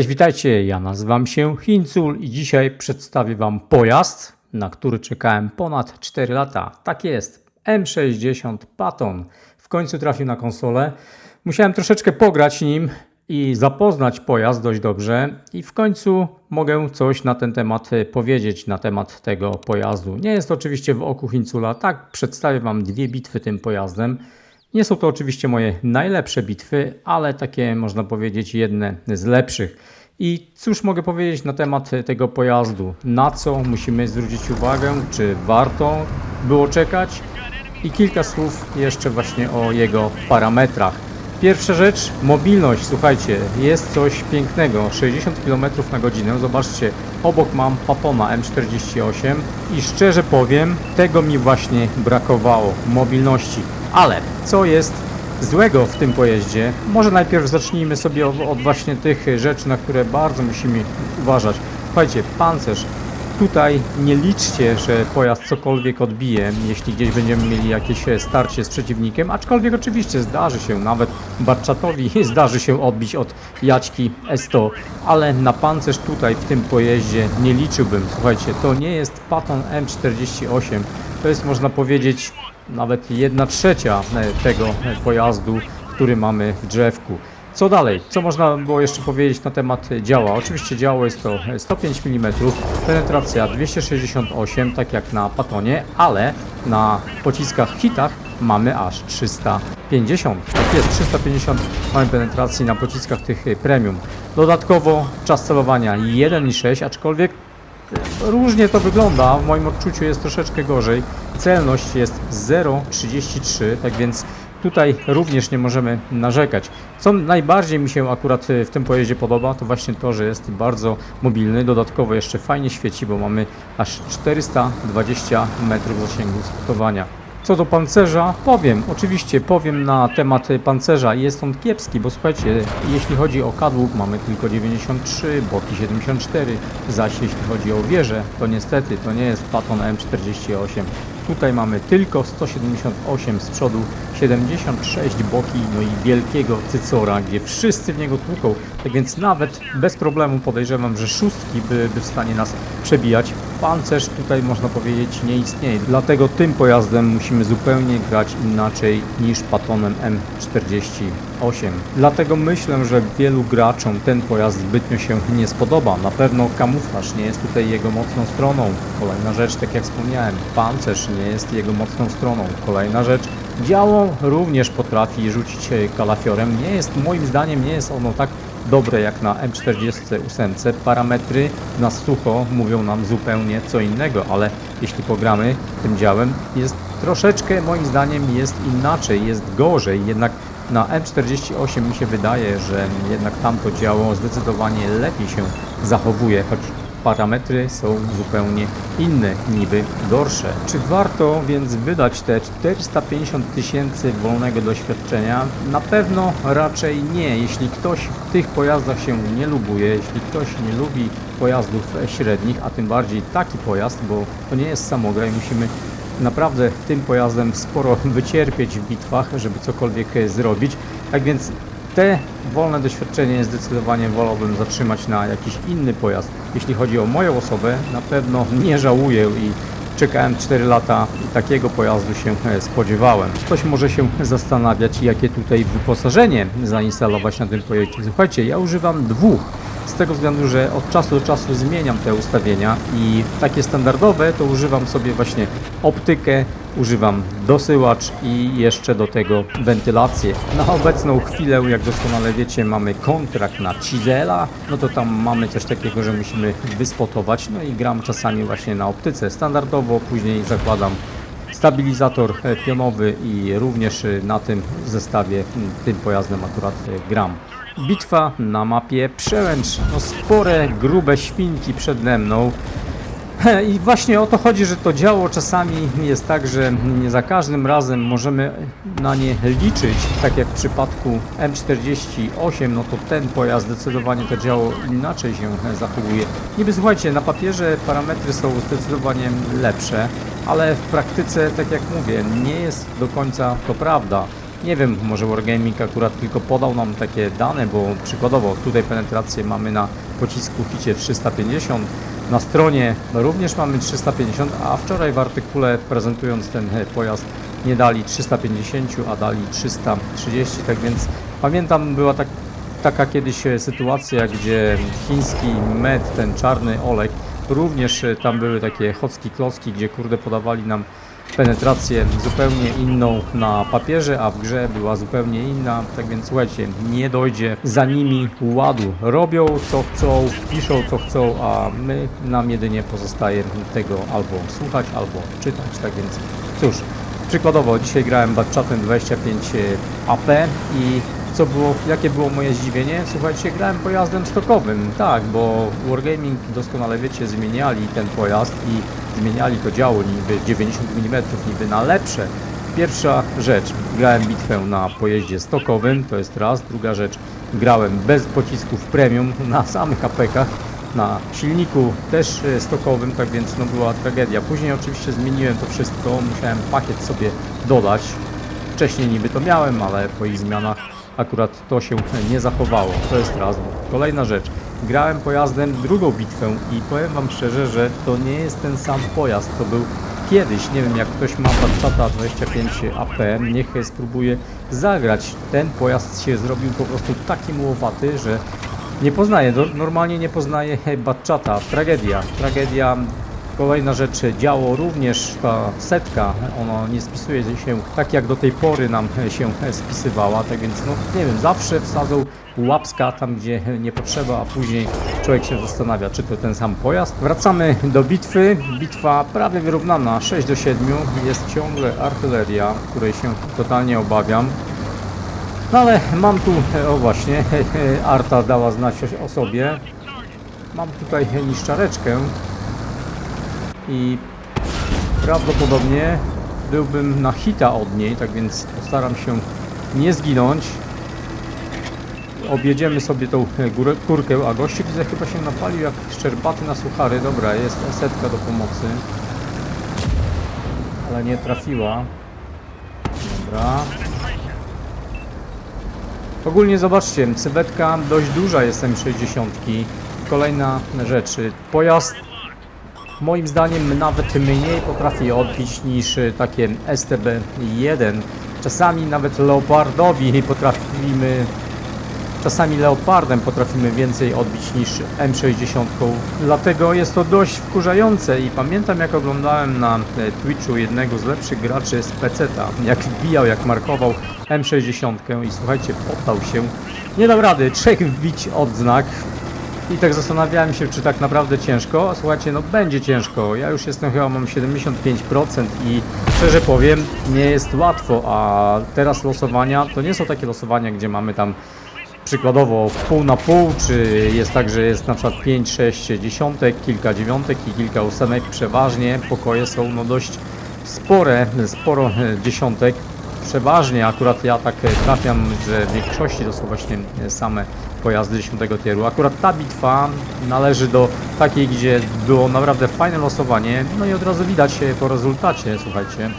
Cześć, witajcie. Ja nazywam się Hincul i dzisiaj przedstawię Wam pojazd, na który czekałem ponad 4 lata. Tak jest, M60 Patton. W końcu trafił na konsolę. Musiałem troszeczkę pograć nim i zapoznać pojazd dość dobrze i w końcu mogę coś na ten temat powiedzieć, na temat tego pojazdu. Nie jest oczywiście w oku Hincula, tak przedstawię Wam dwie bitwy tym pojazdem. Nie są to oczywiście moje najlepsze bitwy, ale takie można powiedzieć jedne z lepszych. I cóż mogę powiedzieć na temat tego pojazdu? Na co musimy zwrócić uwagę? Czy warto było czekać? I kilka słów jeszcze właśnie o jego parametrach. Pierwsza rzecz, mobilność. Słuchajcie, jest coś pięknego. 60 km na godzinę. Zobaczcie, obok mam Papona M48 i szczerze powiem, tego mi właśnie brakowało. Mobilności. Ale co jest złego w tym pojeździe? Może najpierw zacznijmy sobie od właśnie tych rzeczy, na które bardzo musimy uważać. Słuchajcie, pancerz. Tutaj nie liczcie, że pojazd cokolwiek odbije, jeśli gdzieś będziemy mieli jakieś e, starcie z przeciwnikiem, aczkolwiek oczywiście zdarzy się, nawet Barczatowi zdarzy się odbić od Jaćki S100, ale na pancerz tutaj w tym pojeździe nie liczyłbym. Słuchajcie, to nie jest Patton M48, to jest można powiedzieć nawet jedna trzecia e, tego e, pojazdu, który mamy w drzewku. Co dalej? Co można było jeszcze powiedzieć na temat działa? Oczywiście działo jest to 105 mm, penetracja 268, tak jak na Patonie, ale na pociskach hitach mamy aż 350. Tak jest, 350 mamy penetracji na pociskach tych premium. Dodatkowo czas celowania 1,6, aczkolwiek Różnie to wygląda, w moim odczuciu jest troszeczkę gorzej. Celność jest 0,33, tak więc tutaj również nie możemy narzekać. Co najbardziej mi się akurat y, w tym pojeździe podoba, to właśnie to, że jest bardzo mobilny. Dodatkowo jeszcze fajnie świeci, bo mamy aż 420 metrów zasięgu spotowania. Co do pancerza, powiem, oczywiście powiem na temat pancerza. Jest on kiepski, bo słuchajcie, jeśli chodzi o kadłub mamy tylko 93, boki 74, zaś jeśli chodzi o wieżę, to niestety to nie jest Patton M48. Tutaj mamy tylko 178 z przodu, 76 boki, no i wielkiego cycora, gdzie wszyscy w niego tłuką. Tak więc nawet bez problemu podejrzewam, że szóstki byłyby w stanie nas przebijać. Pancerz tutaj można powiedzieć nie istnieje. Dlatego tym pojazdem musimy zupełnie grać inaczej niż Patonem M48. Dlatego myślę, że wielu graczom ten pojazd zbytnio się nie spodoba. Na pewno kamuflaż nie jest tutaj jego mocną stroną. Kolejna rzecz, tak jak wspomniałem, pancerz nie jest jego mocną stroną. Kolejna rzecz, działo również potrafi rzucić e, kalafiorem. Nie jest, moim zdaniem, nie jest ono tak dobre jak na M48. Parametry na sucho mówią nam zupełnie co innego, ale jeśli pogramy tym działem, jest troszeczkę, moim zdaniem, jest inaczej, jest gorzej. Jednak na M48 mi się wydaje, że jednak tamto działo zdecydowanie lepiej się zachowuje, choć parametry są zupełnie inne, niby gorsze. Czy warto więc wydać te 450 tysięcy wolnego doświadczenia? Na pewno raczej nie. Jeśli ktoś w tych pojazdach się nie lubuje, jeśli ktoś nie lubi pojazdów średnich, a tym bardziej taki pojazd, bo to nie jest samograj, musimy naprawdę tym pojazdem sporo wycierpieć w bitwach, żeby cokolwiek zrobić. Tak więc te wolne doświadczenie zdecydowanie wolałbym zatrzymać na jakiś inny pojazd. Jeśli chodzi o moją osobę, na pewno nie żałuję i czekałem 4 lata i takiego pojazdu się e, spodziewałem. Ktoś może się zastanawiać, jakie tutaj wyposażenie zainstalować na tym pojeździe. Słuchajcie, ja używam dwóch z tego względu, że od czasu do czasu zmieniam te ustawienia i takie standardowe to używam sobie właśnie optykę, używam dosyłacz i jeszcze do tego wentylację. Na obecną chwilę, jak doskonale wiecie, mamy kontrakt na Cizela, no to tam mamy coś takiego, że musimy wyspotować, no i gram czasami właśnie na optyce standardowo, później zakładam stabilizator e, pionowy i również e, na tym zestawie tym pojazdem akurat e, gram. Bitwa na mapie Przełęcz. No spore, grube świnki przede mną. I właśnie o to chodzi, że to działo czasami jest tak, że nie za każdym razem możemy na nie liczyć, tak jak w przypadku M48, no to ten pojazd zdecydowanie to działo inaczej się zachowuje. Niby słuchajcie, na papierze parametry są zdecydowanie lepsze, ale w praktyce, tak jak mówię, nie jest do końca to prawda. Nie wiem, może Wargaming akurat tylko podał nam takie dane, bo przykładowo tutaj penetrację mamy na pocisku hicie 350, na stronie również mamy 350, a wczoraj w artykule prezentując ten pojazd nie dali 350, a dali 330, tak więc pamiętam była tak, taka kiedyś e, sytuacja, gdzie chiński med, ten czarny olej, również e, tam były takie chocki klocki, gdzie kurde podawali nam penetrację zupełnie inną na papierze, a w grze była zupełnie inna. Tak więc słuchajcie, nie dojdzie za nimi ładu. Robią co chcą, piszą co chcą, a my nam jedynie pozostaje tego albo słuchać, albo czytać. Tak więc cóż, przykładowo dzisiaj grałem Batchatem 25 AP i co było, jakie było moje zdziwienie? Słuchajcie, grałem pojazdem stokowym, tak, bo Wargaming doskonale wiecie, zmieniali ten pojazd i zmieniali to działo niby 90 mm, niby na lepsze. Pierwsza rzecz, grałem bitwę na pojeździe stokowym, to jest raz. Druga rzecz, grałem bez pocisków premium na samych apekach, na silniku też e, stokowym, tak więc no była tragedia. Później oczywiście zmieniłem to wszystko, musiałem pakiet sobie dodać. Wcześniej niby to miałem, ale po ich zmianach akurat to się nie zachowało. To jest raz. Kolejna rzecz. Grałem pojazdem drugą bitwę i powiem Wam szczerze, że to nie jest ten sam pojazd. To był kiedyś, nie wiem, jak ktoś ma Passata 25 AP, niech spróbuje zagrać. Ten pojazd się zrobił po prostu taki mułowaty, że nie poznaje, normalnie nie poznaje Batchata. Tragedia, tragedia. Kolejna rzecz, działo również ta setka, ona nie spisuje się tak jak do tej pory nam się spisywała, tak więc no nie wiem, zawsze wsadzą łapska tam gdzie nie potrzeba, a później człowiek się zastanawia, czy to ten sam pojazd. Wracamy do bitwy, bitwa prawie wyrównana, 6 do 7, jest ciągle artyleria, której się totalnie obawiam. No ale mam tu, o właśnie, Arta dała znać o sobie. Mam tutaj niszczareczkę i prawdopodobnie byłbym na hita od niej, tak więc postaram się nie zginąć. Objedziemy sobie tą górę, kurkę, a gościu widzę chyba się napalił jak szczerbaty na suchary. Dobra, jest setka do pomocy. Ale nie trafiła. Dobra. Ogólnie zobaczcie, cybetka dość duża jest M60. Kolejna rzecz, pojazd moim zdaniem nawet mniej potrafi odbić niż y, takie STB-1. Czasami nawet Leopardowi potrafimy, czasami Leopardem potrafimy więcej odbić niż M60. Dlatego jest to dość wkurzające i pamiętam jak oglądałem na e, Twitchu jednego z lepszych graczy z PC-ta, jak wbijał, jak markował M60 i słuchajcie, poddał się. Nie dał rady, trzech wbić odznak, i tak zastanawiałem się, czy tak naprawdę ciężko. Słuchajcie, no będzie ciężko. Ja już jestem chyba mam 75% i szczerze powiem, nie jest łatwo, a teraz losowania to nie są takie losowania, gdzie mamy tam przykładowo pół na pół, czy jest tak, że jest na przykład 5, 6 dziesiątek, kilka dziewiątek i kilka ósemek. Przeważnie pokoje są no dość spore, sporo e, dziesiątek. Przeważnie akurat ja tak e, trafiam, że w większości to są właśnie e, same pojazdy 10 tieru. Akurat ta bitwa należy do takiej, gdzie było naprawdę fajne losowanie, no i od razu widać e, po rezultacie, słuchajcie.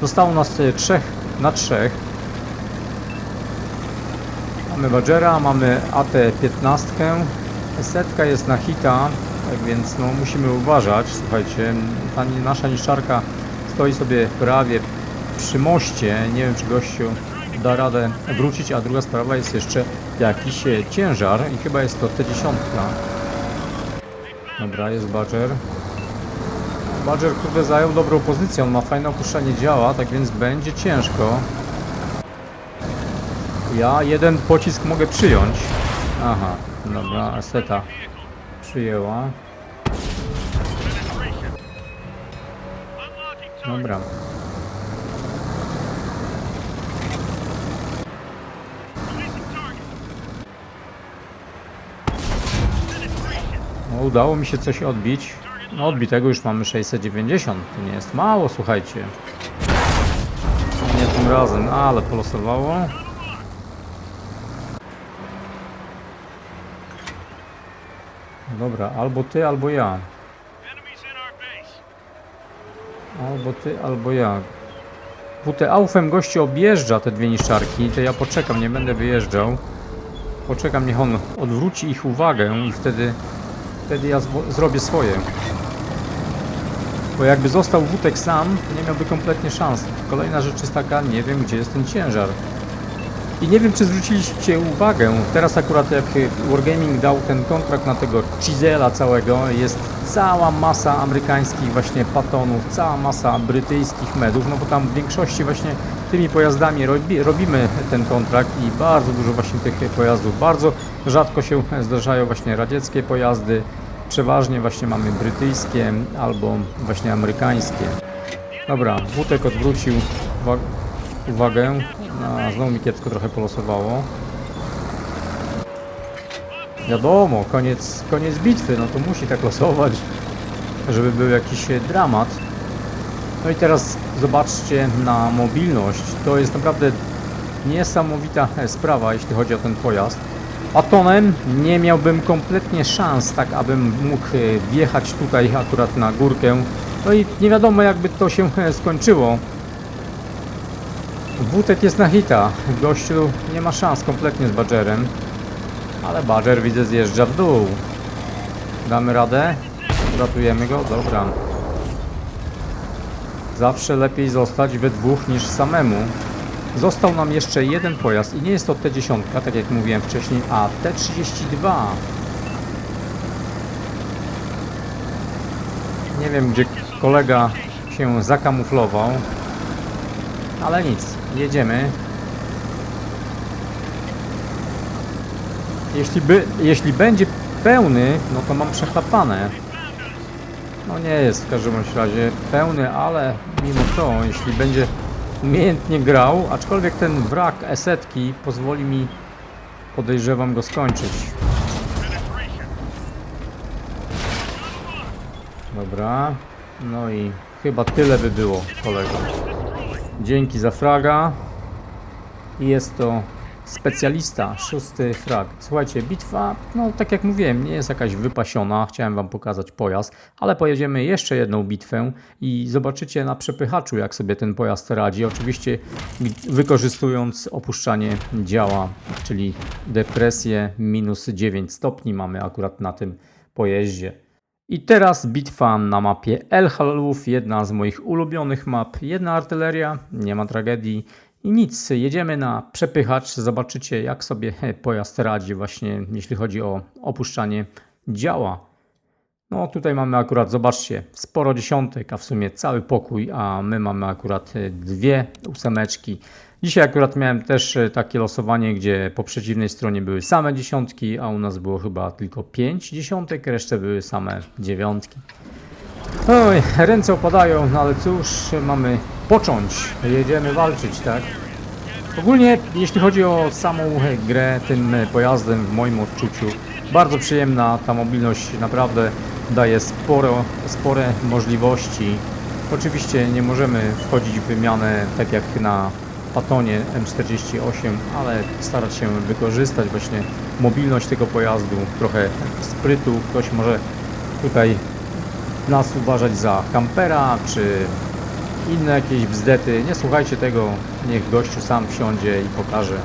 Zostało nas trzech na trzech. Mamy Badgera, mamy AT-15, setka jest na hita, tak więc no, musimy uważać. Słuchajcie, ta nasza niszczarka stoi sobie prawie przy moście. Nie wiem, czy gościu da radę wrócić, a druga sprawa jest jeszcze jakiś e, ciężar i chyba jest to T10. Dobra, jest Badger. Badger kurde zajął dobrą pozycję, on ma fajne opuszczanie działa, tak więc będzie ciężko. Ja jeden pocisk mogę przyjąć. Aha, dobra, Aseta przyjęła. Dobra. Udało mi się coś odbić. No, odbitego już mamy 690. To nie jest mało, słuchajcie. Nie tym razem, ale polosowało. Dobra, albo ty, albo ja. Albo ty, albo ja. WT Aufem gości objeżdża te dwie niszczarki, to ja poczekam, nie będę wyjeżdżał. Poczekam, niech on odwróci ich uwagę i wtedy, wtedy ja zrobię swoje. Bo jakby został Wutek sam, nie miałby kompletnie szans. Kolejna rzecz jest taka, nie wiem gdzie jest ten ciężar. I nie wiem czy zwróciliście uwagę, teraz akurat jak Wargaming dał ten kontrakt na tego Chisela całego, jest cała masa amerykańskich właśnie patonów, cała masa brytyjskich medów, no bo tam w większości właśnie tymi pojazdami robi, robimy ten kontrakt i bardzo dużo właśnie tych pojazdów, bardzo rzadko się zdarzają właśnie radzieckie pojazdy, przeważnie właśnie mamy brytyjskie albo właśnie amerykańskie. Dobra, Wutek odwrócił uwa- uwagę. No, znowu mi kiepsko trochę polosowało. Wiadomo, koniec, koniec bitwy, no to musi tak losować, żeby był jakiś dramat. No i teraz zobaczcie na mobilność. To jest naprawdę niesamowita sprawa, jeśli chodzi o ten pojazd. Atonem nie miałbym kompletnie szans, tak abym mógł e, wjechać tutaj akurat na górkę. No i nie wiadomo jakby to się e, skończyło. Wutek jest na hita. Gościu nie ma szans kompletnie z Badgerem. Ale Badger widzę zjeżdża w dół. Damy radę? Ratujemy go? Dobra. Zawsze lepiej zostać we dwóch niż samemu. Został nam jeszcze jeden pojazd i nie jest to T10, tak jak mówiłem wcześniej, a T32. Nie wiem, gdzie kolega się zakamuflował, ale nic, jedziemy. Jeśli, by, jeśli będzie pełny, no to mam przechlapane. No nie jest w każdym razie pełny, ale mimo to, jeśli będzie umiejętnie grał, aczkolwiek ten wrak esetki pozwoli mi, podejrzewam, go skończyć. Dobra, no i chyba tyle by było, kolego. Dzięki za fraga. I jest to specjalista, szósty frag. Słuchajcie, bitwa, no tak jak mówiłem, nie jest jakaś wypasiona. Chciałem Wam pokazać pojazd, ale pojedziemy jeszcze jedną bitwę i zobaczycie na przepychaczu, jak sobie ten pojazd radzi. Oczywiście wykorzystując opuszczanie działa, czyli depresję minus 9 stopni mamy akurat na tym pojeździe. I teraz bitwa na mapie El Halów, jedna z moich ulubionych map. Jedna artyleria, nie ma tragedii i nic. Jedziemy na przepychacz, zobaczycie jak sobie pojazd radzi właśnie jeśli chodzi o opuszczanie działa. No tutaj mamy akurat, zobaczcie, sporo dziesiątek, a w sumie cały pokój, a my mamy akurat e, dwie ósemeczki. Dzisiaj akurat miałem też e, takie losowanie, gdzie po przeciwnej stronie były same dziesiątki, a u nas było chyba tylko pięć dziesiątek, resztę były same dziewiątki. Oj, ręce opadają, no ale cóż, mamy począć, jedziemy walczyć, tak? Ogólnie, jeśli chodzi o samą e, grę tym e, pojazdem, w moim odczuciu, bardzo przyjemna, ta mobilność naprawdę daje sporo, spore możliwości. Oczywiście nie możemy wchodzić w wymianę tak jak na Patonie M48, ale starać się wykorzystać właśnie mobilność tego pojazdu, trochę sprytu. Ktoś może tutaj nas uważać za kampera, czy inne jakieś bzdety. Nie słuchajcie tego, niech gościu sam wsiądzie i pokaże,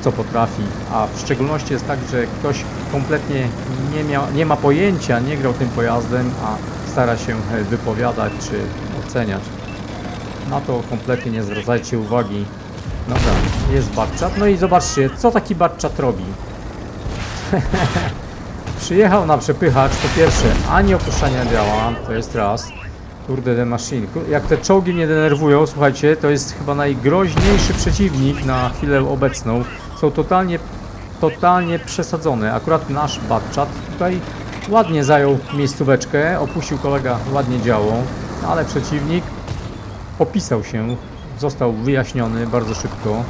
co potrafi. A w szczególności jest tak, że ktoś kompletnie nie, mia, nie ma pojęcia, nie grał tym pojazdem, a stara się e, wypowiadać czy oceniać. Na to kompletnie nie zwracajcie uwagi. Dobra, jest Batchat. No i zobaczcie, co taki Batchat robi. Przyjechał na przepychacz, po pierwsze, ani opuszczania działa, to jest raz. Kurde, The Machine. Jak te czołgi mnie denerwują, słuchajcie, to jest chyba najgroźniejszy przeciwnik na chwilę obecną. Są totalnie, totalnie przesadzone. Akurat nasz Batchat tutaj ładnie zajął miejscóweczkę, opuścił kolega ładnie działo, ale przeciwnik opisał się, został wyjaśniony bardzo szybko.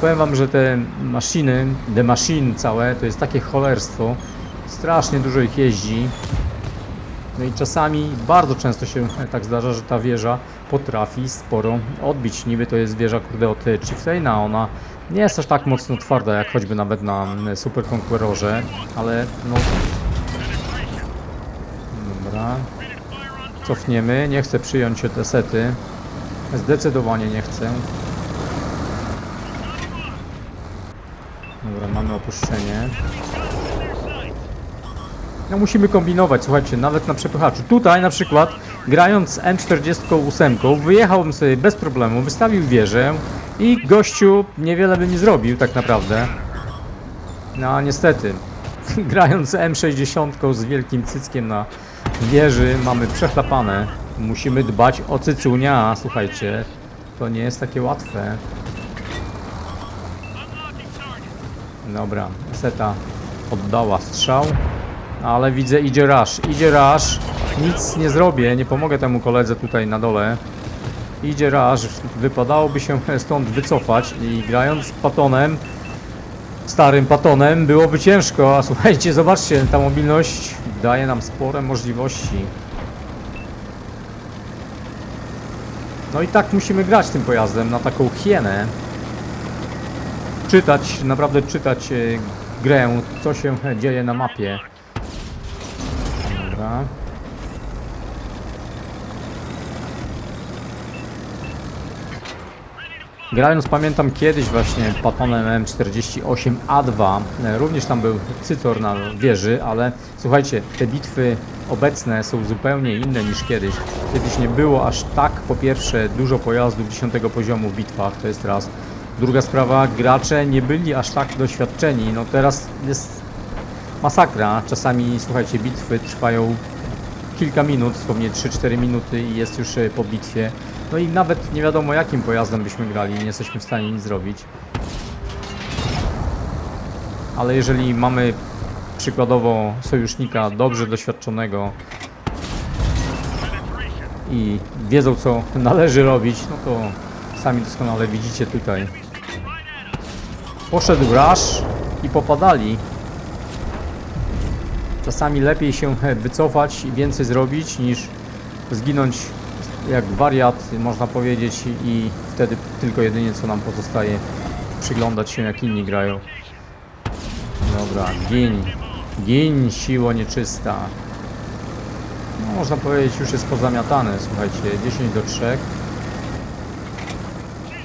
Powiem Wam, że te maszyny, The Machine całe, to jest takie cholerstwo. Strasznie dużo ich jeździ. No i czasami, bardzo często się tak zdarza, że ta wieża potrafi sporo odbić. Niby to jest wieża kurde od Chieftaina, ona nie jest aż tak mocno twarda jak choćby nawet na mm, Super Conquerorze, ale no... Dobra. Cofniemy, nie chcę przyjąć się te sety. Zdecydowanie nie chcę. Dobra, mamy opuszczenie. No musimy kombinować, słuchajcie, nawet na przepychaczu. Tutaj na przykład, grając M48, wyjechałbym sobie bez problemu, wystawił wieżę i gościu niewiele by mi zrobił tak naprawdę. No niestety, grając M60 z wielkim cyckiem na wieży mamy przechlapane. Musimy dbać o cycunia, słuchajcie. To nie jest takie łatwe. Dobra, seta oddała strzał. Ale widzę, idzie rush, idzie rush. Nic nie zrobię, nie pomogę temu koledze tutaj na dole. Idzie rush, wypadałoby się stąd wycofać i grając patonem, starym patonem, byłoby ciężko, a słuchajcie, zobaczcie, ta mobilność daje nam spore możliwości. No i tak musimy grać tym pojazdem na taką hienę. Czytać, naprawdę czytać e, grę, co się dzieje na mapie. Dobra. Grając pamiętam kiedyś właśnie Patonem M48A2, e, również tam był cytor na wieży, ale słuchajcie, te bitwy obecne są zupełnie inne niż kiedyś. Kiedyś nie było aż tak po pierwsze dużo pojazdów 10 poziomu w bitwach, to jest raz. Druga sprawa, gracze nie byli aż tak doświadczeni, no teraz jest masakra. Czasami, słuchajcie, bitwy trwają kilka minut, dosłownie 3-4 minuty i jest już e, po bitwie. No i nawet nie wiadomo jakim pojazdem byśmy grali, nie jesteśmy w stanie nic zrobić. Ale jeżeli mamy przykładowo sojusznika dobrze doświadczonego i wiedzą co należy robić, no to sami doskonale widzicie tutaj. Poszedł rush i popadali. Czasami lepiej się wycofać i więcej zrobić niż zginąć jak wariat, można powiedzieć, i wtedy tylko jedynie co nam pozostaje przyglądać się jak inni grają. Dobra, gin. Gin, siło nieczysta. No, można powiedzieć, już jest pozamiatane, słuchajcie, 10 do 3.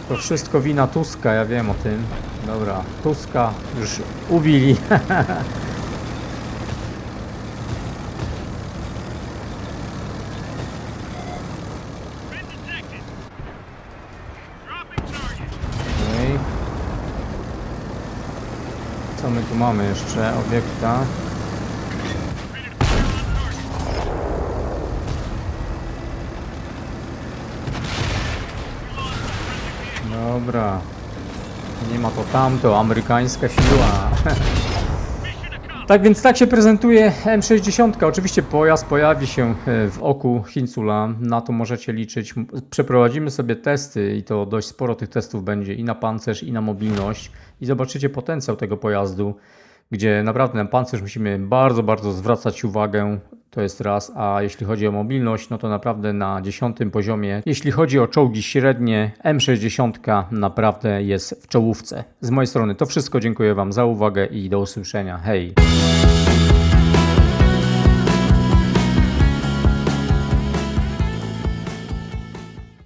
To wszystko wina Tuska, ja wiem o tym. Dobra, Tuska już ubili. My tu mamy jeszcze? Obiekta. Dobra. Nie ma to tamto, amerykańska siła. Tak więc tak się prezentuje M60. Oczywiście pojazd pojawi się e, w oku Hincula, na to możecie liczyć. Przeprowadzimy sobie testy i to dość sporo tych testów będzie i na pancerz i na mobilność i zobaczycie potencjał tego pojazdu, gdzie naprawdę na pancerz musimy bardzo, bardzo zwracać uwagę. To jest raz, a jeśli chodzi o mobilność, no to naprawdę na dziesiątym poziomie. Jeśli chodzi o czołgi średnie, M60 naprawdę jest w czołówce. Z mojej strony to wszystko. Dziękuję Wam za uwagę i do usłyszenia. Hej!